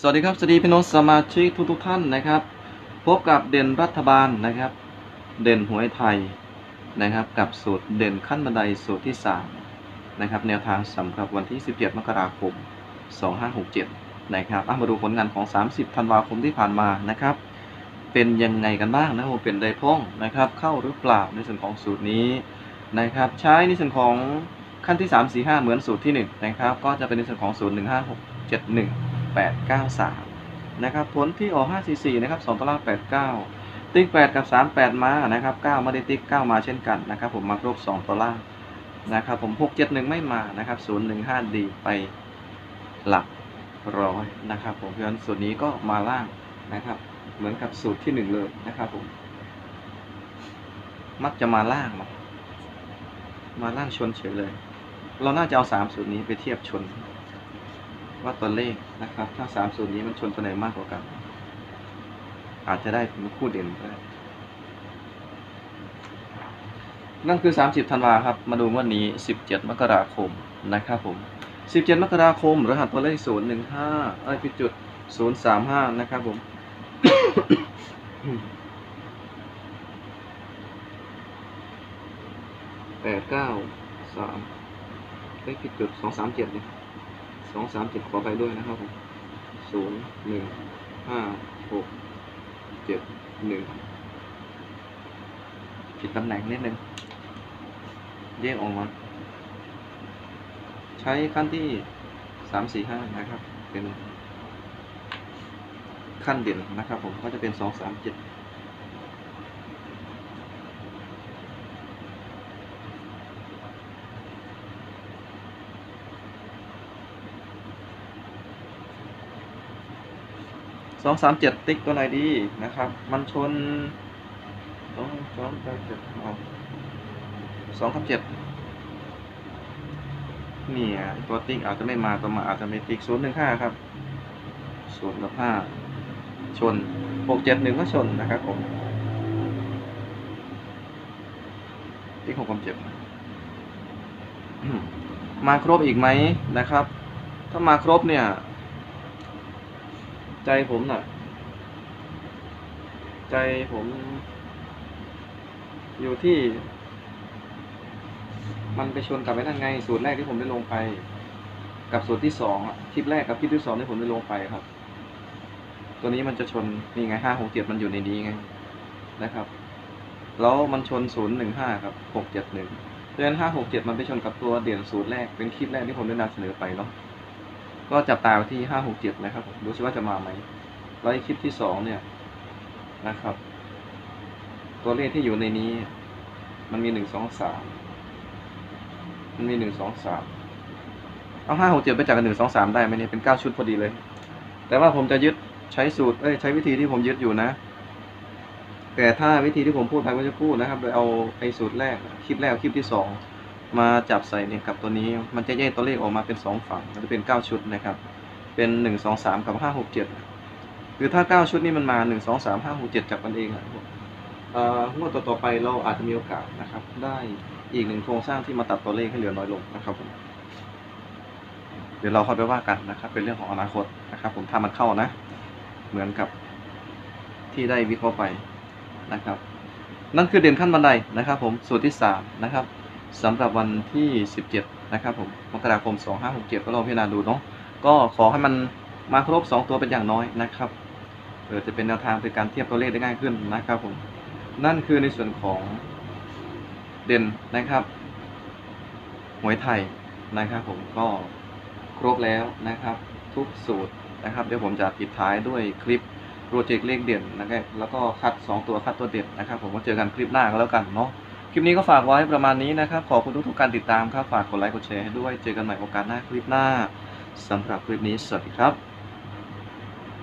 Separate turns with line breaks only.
สวัสดีครับ สวัสดีพี่น้องสมาชิกทุกๆท่านนะครับ พบกับเด่นรัฐบาลนะครับ เด่นหวยไทยนะครับ กับสูตรเด่นขั้นบันไดสูตรที่ 3 นะครับ แนวทางสำหรับวันที่ 17 มกราคม 2567 นะครับมาดูผลงานของ 30 ธันวาคมที่ผ่านมานะครับ เป็นยังไงกันบ้างนะผมเป็นไดพ้องนะครับ เข้าหรือเปล่าในส่วนของสูตรนี้นะครับ ใช้ในส่วนของขั้นที่ 3 4 5 เหมือนสูตรที่ 1 นะครับ ก็จะเป็นในส่วนของสูตร1 5 6 7 1 8 9 3 นะครับ ผลที่ออก 5 4 4 นะครับ 2ตาราง 8 9 ติ๊ก 8 กับ 3 8 มา นะครับ 9 ไม่ได้ติ๊ก 9 มาเช่นกันนะครับ ผมมาครบ 2ตัวล่างนะครับผม 6 7 1 ไม่มานะครับ 0 1 5 ดีไปหลักร้อยนะครับผมเพราะฉะนั้นส่วนนี้ก็มาล่างนะครับ เหมือนกับสูตรที่ 1 เลยนะครับผม มักจะมาล่างมามาล่างชนเฉยเลย เราน่าจะเอา3สูตรนี้ไปเทียบชน ว่าตัวเลขนะครับถ้า3สูตรนี้มันชนตัวไหนมากกว่ากัน อาจจะได้เป็นคู่เด่นก็ได้นั่นคือ 30ธันวาครับ มาดูวันนี้ 17 มกราคมนะครับผม 17 มกราคม รหัสตัวเลข 015เอ้ยผิดจุด 035 นะครับผม แปดเก้าสามเอ้ยผิดจุดสองสามเจ็ดเนี่ย สองสามเจ็ดขอไปด้วยนะครับผมศูนย์หนึ่งห้าหกเจ็ดหนึ่งผิดตำแหน่งนิดนึงแยกออกมา ใช้ขั้นที่สามสี่ห้านะครับ เป็นขั้นเด่นนะครับผมก็จะเป็นสองสามเจ็ด สองสามเจ็ดติ๊กตัวไหนดีนะครับ มันชนสองสองเจ็ดเอสองกับเจ็ดเนี่ยตัวติ๊กอาจจะไม่มาตัวมาอาจจะไม่ติ๊กศูนย์หนึ่งห้าครับศูนย์กับห้าชนหกเจ็ดหนึ่งก็ชนนะครับผมติ๊กหกกับเจ็ดมาครบอีกไหมนะครับ ถ้ามาครบเนี่ย ใจผมน่ะ ใจผมอยู่ที่ มันไปชนกับไอ้นั่นไง สูตรแรกที่ผมได้ลงไป กับสูตรที่สองอะคลิปแรกกับคลิปที่สองที่ผมได้ลงไปครับ ตัวนี้มันจะชนนี่ไงห้าหกเจ็ดมันอยู่ในนี้ไงนะครับ แล้วมันชนศูนย์หนึ่งห้าครับหกเจ็ดหนึ่งเพราะฉะนั้นห้าหกเจ็ดมันไปชนกับตัวเด่นสูตรแรกเป็นคลิปแรกที่ผมได้นำเสนอไปเนาะ ก็จับตาไว้ที่ห้าหกเจ็ดนะครับผมดูสิว่าจะมาไหมแล้วไอ้คลิปที่สองเนี่ยนะครับ ตัวเลขที่อยู่ในนี้ มันมีหนึ่งสองสามมันมีหนึ่งสองสามเอาห้าหกเจ็ดไปจากกันหนึ่งสองสามได้ไหมเนี่ยเป็นเก้าชุดพอดีเลย แต่ว่าผมจะยึดใช้สูตรเอ้ยใช้วิธีที่ผมยึดอยู่นะ แต่ถ้าวิธีที่ผมพูดไปก็จะพูดนะครับ โดยเอาไอ้สูตรแรกคลิปแรกคลิปที่สอง มาจับใส่เนี่ยกับตัวนี้ มันจะแยกตัวเลขออกมาเป็นสองฝั่งมันจะเป็นเก้าชุดนะครับ เป็นหนึ่งสองสามกับห้าหกเจ็ดคือถ้าเก้าชุดนี้มันมาหนึ่งสองสามห้าหกเจ็ดจับกันเองอะเอ่องวดต่อๆไปเราอาจจะมีโอกาสนะครับ ได้อีกหนึ่งโครงสร้างที่มาตัดตัวเลขให้เหลือน้อยลงนะครับผมเดี๋ยวเราค่อยไปว่ากันนะครับ เป็นเรื่องของอนาคตนะครับ ผมถ้ามันเข้านะ เหมือนกับที่ได้วิเคราะห์ไปนะครับ นั่นคือเด่นขั้นบันไดนะครับ ผมสูตรที่สามนะครับ สำหรับวันที่ 17 นะครับผมมกราคม 2567 ก็ลองพิจารณาดูเนาะก็ขอให้มันมาครบ 2 ตัวเป็นอย่างน้อยนะครับเออจะเป็นแนวทางในการเทียบตัวเลขได้ง่ายขึ้นนะครับผมนั่นคือในส่วนของเด่นนะครับหวยไทยนะครับผมก็ครบแล้วนะครับทุกสูตรนะครับเดี๋ยวผมจะปิดท้ายด้วยคลิปโปรเจกต์เลขเด่นนะครับแล้วก็คัด 2 ตัวคัดตัวเด่นนะครับ ผมก็เจอกันคลิปหน้าก็แล้วกันเนาะ ลิปนี้ก็ฝากไว้ประมาณนี้นะครับ ขอบคุณทุกๆการติดตามครับ ฝากกดไลค์กดแชร์ให้ด้วย เจอกันใหม่โอกาสหน้าคลิปหน้าสำหรับคลิปนี้สวัสดีครับ